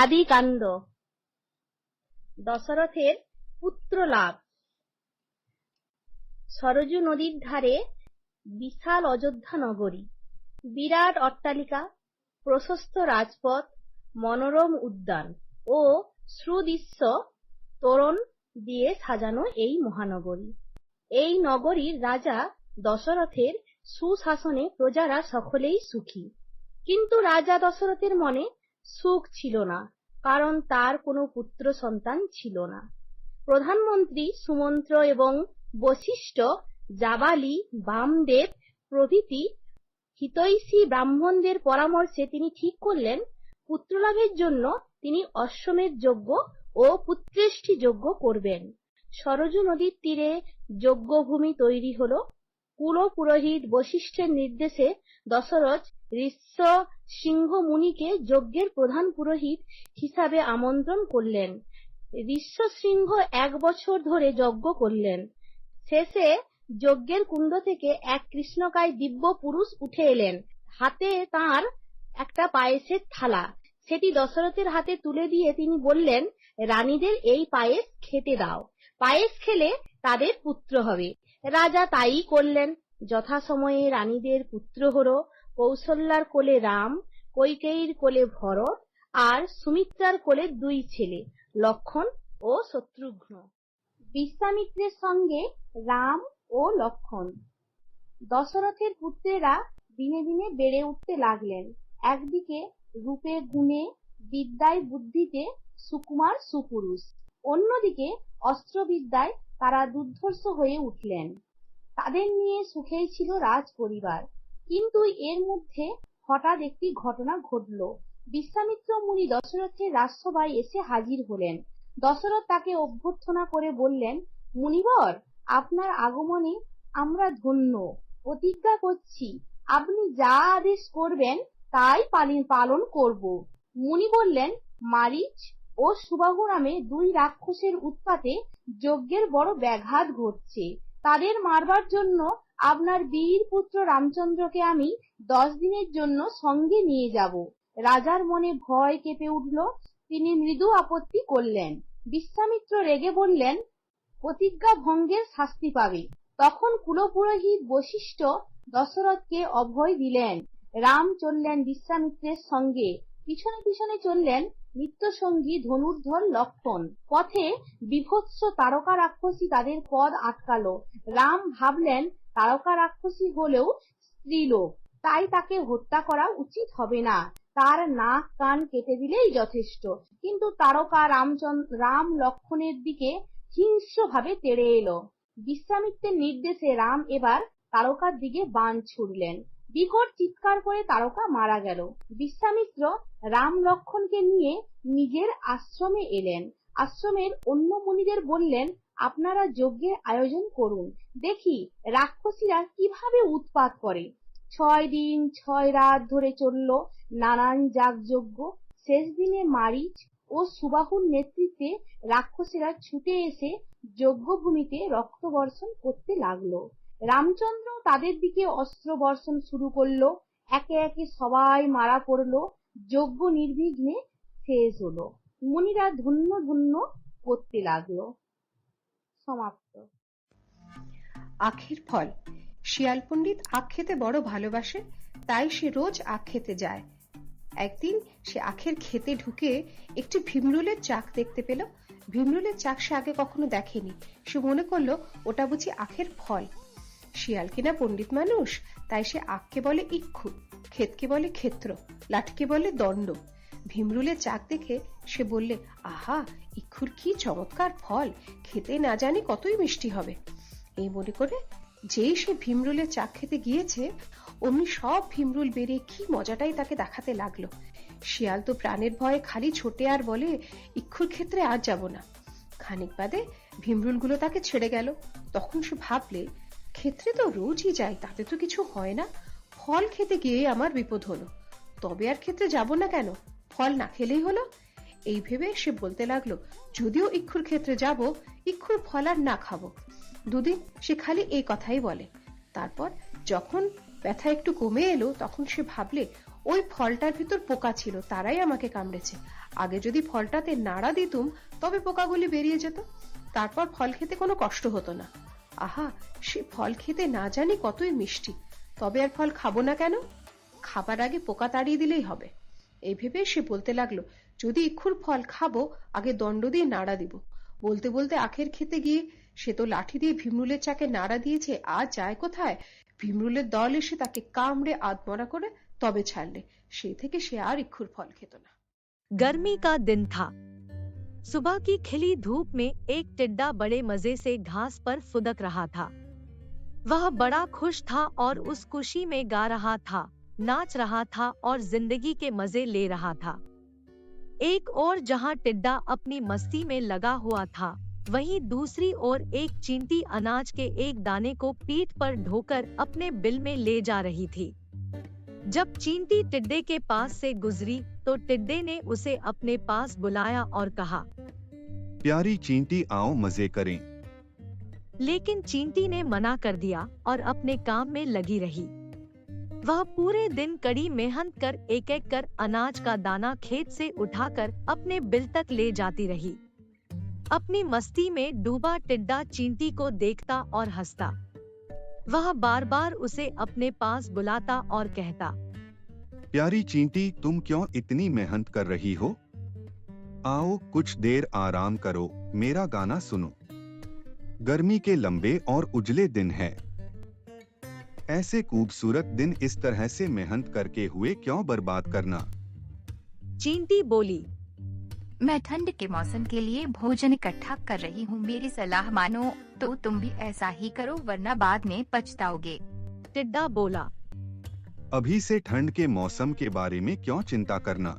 আদিকাণ্ড। দশরথের পুত্র লাভ। সরজু নদীর ধারে বিশাল অযোধ্যা নগরী। বিরাট অট্টালিকা, প্রশস্ত রাজপথ, মনোরম উদ্যান ও সুদৃশ্য তোরণ দিয়ে সাজানো এই মহানগরী। এই নগরীর রাজা দশরথের সুশাসনে প্রজারা সকলেই সুখী। কিন্তু রাজা দশরথের মনে সুখ ছিল না, কারণ তার কোনো পুত্র সন্তান ছিল না। প্রধানমন্ত্রী সুমন্ত্র এবং বশিষ্ঠ জাবালি বামদেব প্রভৃতি হিতৈষী ব্রাহ্মণদের পরামর্শে তিনি ঠিক করলেন, পুত্রলাভের জন্য তিনি অশ্বমেধ যজ্ঞ ও পুত্রেষ্টি যজ্ঞ করবেন। সরজু নদীর তীরে যজ্ঞভূমি তৈরি হল। কুল পুরোহিত বশিষ্ঠের নির্দেশে দশরথ ঋষ্য সিংহ মুনিকে যজ্ঞের প্রধান পুরোহিত হিসাবে আমন্ত্রণ করলেন। ঋষ্য সিংহ এক বছর ধরে যজ্ঞ করলেন। শেষে যজ্ঞের কুণ্ড থেকে এক কৃষ্ণকায় দিব্য পুরুষ উঠে এলেন। হাতে তার একটা পায়েসের থালা। সেটি দশরথের হাতে তুলে দিয়ে তিনি বললেন, রানীদের এই পায়েস খেতে দাও। পায়েস খেলে তাদের পুত্র হবে। রাজা তাই করলেন। যথাসময়ে রানীদের পুত্র হল কৌশল্যার কোলে রাম, কৈকেয়ীর কোলে ভরত আর সুমিত্রার কোলে দুই ছেলে, লক্ষণ ও শত্রুঘ্ন। বিশ্বামিত্রের সঙ্গে রাম ও লক্ষণ। দশরথের পুত্রেরা দিনে দিনে বেড়ে উঠতে লাগলেন। একদিকে রূপে গুণে বিদ্যায় বুদ্ধিতে সুকুমার সুপুরুষ, অন্যদিকে অস্ত্রবিদ্যায় তারা দুর্ধর্ষ হয়ে উঠলেন। তাদের নিয়ে সুখেই ছিল রাজ পরিবার কিন্তু এর মধ্যে হঠাৎ একটি ঘটনা ঘটল। বিশ্বামিত্র মুনি দশরথের রাজসভায় এসে হাজির হলেন। দশরথ তাকে অভ্যর্থনা করে বললেন, মুনিবর, আপনার আগমনে আমরা ধন্য। প্রতিজ্ঞা করছি, আপনি যা আদেশ করবেন, তাই পালন করব। মুনি বললেন মারিচ ও সুবাহু নামে দুই রাক্ষসের উৎপাতে যজ্ঞের বড় ব্যাঘাত ঘটছে। তাদের মারবার জন্য আপনার বীর পুত্র রামচন্দ্রকে আমি দশ দিনের জন্য সঙ্গে নিয়ে যাব। রাজার মনে ভয় কেঁপে উঠল। তিনি মৃদু আপত্তি করলেন। বিশ্বামিত্র রেগে বললেন, প্রতিজ্ঞা ভঙ্গের শাস্তি পাবে। তখন কুলপুরোহিত বশিষ্ঠ দশরথকে অভয় দিলেন। রাম চললেন বিশ্বামিত্রের সঙ্গে। পিছনে পিছনে চললেন নিত্যসঙ্গী ধনুর্ধর লক্ষণ। পথে বিভৎস তারকা রাক্ষসী তাদের পদ আটকালো। রাম ভাবলেন, তারকা রাক্ষসী হলেও স্ত্রীলোক, তাই তাকে হত্যা করা উচিত হবে না। তার নাক কান কেটে দিলেই যথেষ্ট। কিন্তু তারকা রামচন্দ্র, রাম লক্ষণের দিকে হিংস্রভাবে তেড়ে এলো। বিশ্বামিত্রের নির্দেশে রাম এবার তারকার দিকে বাণ ছুড়লেন। বিকট চিৎকার করে তারকা মারা গেল। বিশ্বামিত্র রাম লক্ষণকে নিয়ে নিজের আশ্রমে এলেন। আশ্রমের অন্য মুনিদের বললেন, আপনারা যজ্ঞের আয়োজন করুন। দেখি রাক্ষসীরা কীভাবে উৎপাত করে। ছয় দিন, ছয় রাত ধরে চলল নানান যাগযজ্ঞ। শেষ দিনে মারিচ ও সুবাহুর নেতৃত্বে রাক্ষসীরা ছুটে এসে যজ্ঞভূমিতে রক্তবর্ষণ করতে লাগল। রামচন্দ্র তাদের দিকে অস্ত্র বর্ষণ শুরু করল, একে একে সবাই মারা পড়ল, যজ্ঞ নির্বিঘ্নে শেষ হলো। মুনিরা ধন্য ধন্য করতে লাগল। সমাপ্ত। আখের ফল। শিয়াল পণ্ডিত আখ খেতে বড় ভালোবাসে, তাই সে রোজ আখ খেতে যায়। একদিন সে আখের খেতে ঢুকে একটি ভীমরুলের চাক দেখতে পেল। ভীমরুলের চাক সে আগে কখনো দেখেনি। সে মনে করল, ওটা বুঝি আখের ফল। শিয়াল কিনা পণ্ডিত মানুষ? তাই সে আখকে বলে ইক্ষু, ক্ষেতকে বলে ক্ষেত্র লাঠকে বলে দণ্ড। ভীমরুলের চাক দেখে সে বললে, আহা, ইক্ষুর কি চমৎকার ফল! খেতে না জানি কতই মিষ্টি হবে। এই মনে করে যেই সে ভীমরুলের চাক খেতে গিয়েছে, অমনি সব ভীমরুল বেরিয়ে কি মজাটাই তাকে দেখাতে লাগল। শিয়াল তো প্রাণের ভয়ে খালি ছোটে আর বলে, ইক্ষুর ক্ষেত্রে আর যাব না। খানিক বাদে ভীমরুলগুলো তাকে ছেড়ে গেল। তখন সে ভাবলে ক্ষেত্রে তো রোজই যাই, তাতে তো কিছু হয় না। ফল খেতে গিয়ে আমার বিপদ হলো। তবে আর ক্ষেত্রে যাব না কেন? ফল না খেলেই হলো? এই ভেবে সে বলতে লাগল, যদিও ইক্ষুর ক্ষেত্রে যাব, ইক্ষুর ফল আর না খাব। দুদিন সে খালি এই কথাই বলে। তারপর যখন ব্যথা একটু কমে এলো, তখন সে ভাবলে, ওই ফলটার ভিতর পোকা ছিল, তারাই আমাকে কামড়েছে। আগে যদি ফলটাতে নাড়া দিতুম, তবে পোকাগুলি বেরিয়ে যেত। তারপর ফল খেতে কোনো কষ্ট হতো না। আহা সে ফল খেতে না জানি কতই মিষ্টি তবে আর ফল খাবো না কেন খাবার আগে পোকা তাড়িয়ে দিলেই হবে এই ভেবে সে বলতে লাগলো যদি ইক্ষুর ফল খাবো আগে দণ্ড দিয়ে নাড়া দিব বলতে বলতে আখের খেতে গিয়ে সে তো লাঠি দিয়ে ভীমরুলের চাকে নাড়া দিয়েছে আর যায় কোথায় ভীমরুলের দল এসে তাকে কামড়ে আধমরা করে তবে ছাড়লে সেই থেকে সে আর ইক্ষুর ফল খেত না गर्मी का दिन था सुबह की खिली धूप में एक टिड्डा बड़े मज़े से घास पर फुदक रहा था। वह बड़ा खुश था और उस खुशी में गा रहा था, नाच रहा था और ज़िंदगी के मज़े ले रहा था। एक और जहाँ टिड्डा अपनी मस्ती में लगा हुआ था, वहीं दूसरी ओर एक चींटी अनाज के एक दाने को पीठ पर ढोकर अपने बिल में ले जा रही थी। जब चींटी टिड्डे के पास से गुजरी तो टिड्डे ने उसे अपने पास बुलाया और कहा प्यारी चींटी आओ मज़े करें। लेकिन चींटी ने मना कर दिया और अपने काम में लगी रही। वह पूरे दिन कड़ी मेहनत कर एक एक कर अनाज का दाना खेत से उठाकर अपने बिल तक ले जाती रही। अपनी मस्ती में डूबा टिड्डा चींटी को देखता और हंसता। वह बार बार उसे अपने पास बुलाता और कहता प्यारी चींटी तुम क्यों इतनी मेहनत कर रही हो? आओ कुछ देर आराम करो मेरा गाना सुनो। गर्मी के लंबे और उजले दिन है। ऐसे खूबसूरत दिन इस तरह से मेहनत करके हुए क्यों बर्बाद करना? चींटी बोली मैं ठंड के मौसम के लिए भोजन इकट्ठा कर रही हूँ। मेरी सलाह मानो तो तुम भी ऐसा ही करो वरना बाद में पछताओगे। टिड्डा बोला। अभी से ठंड के मौसम के बारे में क्यों चिंता करना?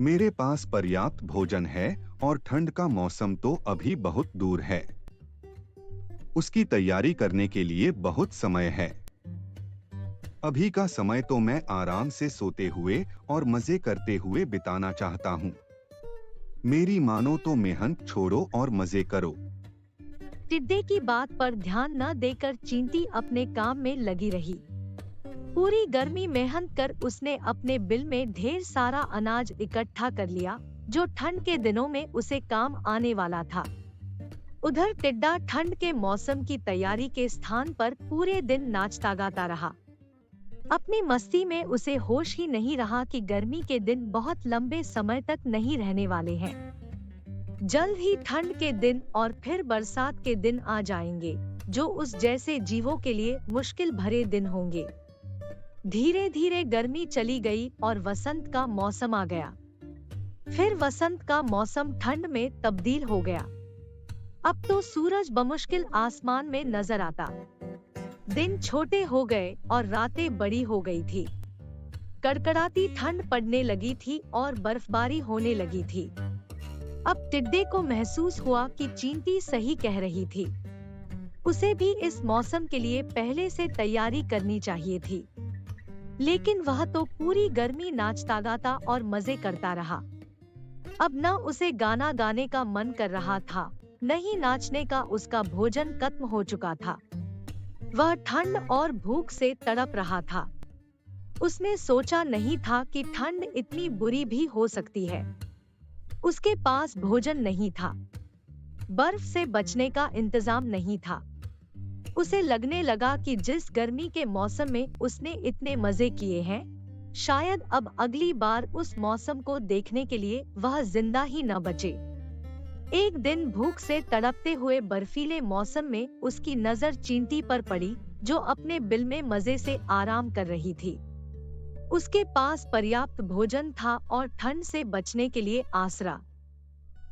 मेरे पास पर्याप्त भोजन है और ठंड का मौसम तो अभी बहुत दूर है। उसकी तैयारी करने के लिए बहुत समय है। अभी का समय तो मैं आराम से सोते हुए और मज़े करते हुए बिताना चाहता हूँ। मेरी मानो तो मेहनत छोड़ो और मज़े करो। टिड्डे की बात पर ध्यान न देकर चींटी अपने काम में लगी रही। पूरी गर्मी मेहनत कर उसने अपने बिल में ढेर सारा अनाज इकट्ठा कर लिया, जो ठंड के दिनों में उसे काम आने वाला था। उधर टिड्डा ठंड के मौसम की तैयारी के स्थान पर पूरे दिन नाचता गाता रहा। अपनी मस्ती में उसे होश ही नहीं रहा कि गर्मी के दिन बहुत लंबे समय तक नहीं रहने वाले हैं। जल्द ही ठंड के दिन और फिर बरसात के दिन आ जाएँगे, जो उस जैसे जीवों के लिए मुश्किल भरे दिन होंगे। धीरे धीरे गर्मी चली गई और वसंत का मौसम आ गया। फिर वसंत का मौसम ठंड में तब्दील हो गया। अब तो सूरज बमुश्किल आसमान में नज़र आता। दिन छोटे हो गए और रातें बड़ी हो गई थी। कड़कड़ाती ठंड पड़ने लगी थी और बर्फबारी होने लगी थी। अब टिड्डे को महसूस हुआ कि चींटी सही कह रही थी। उसे भी इस मौसम के लिए पहले से तैयारी करनी चाहिए थी। लेकिन वह तो पूरी गर्मी नाचता गाता और मज़े करता रहा। अब न उसे गाना गाने का मन कर रहा था, न ही नाचने का उसका भोजन खत्म हो चुका था। वह ठंड और भूख से तड़प रहा था। उसने सोचा नहीं था कि ठंड इतनी बुरी भी हो सकती है। उसके पास भोजन नहीं था। बर्फ़ से बचने का इंतज़ाम नहीं था। उसे लगने लगा कि जिस गर्मी के मौसम में उसने इतने मज़े किए हैं, शायद अब अगली बार उस मौसम को देखने के लिए वह ज़िंदा ही न बचे। एक दिन भूख से तड़पते हुए बर्फीले मौसम में उसकी नज़र चींटी पर पड़ी, जो अपने बिल में मज़े से आराम कर रही थी। उसके पास पर्याप्त भोजन था और ठंड से बचने के लिए आसरा।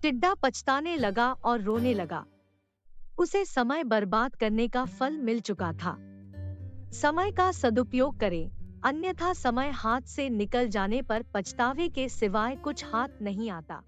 टिड्डा पछताने लगा और रोने लगा। उसे समय बर्बाद करने का फल मिल चुका था। समय का सदुपयोग करें, अन्यथा समय हाथ से निकल जाने पर पछतावे के सिवाय कुछ हाथ नहीं आता।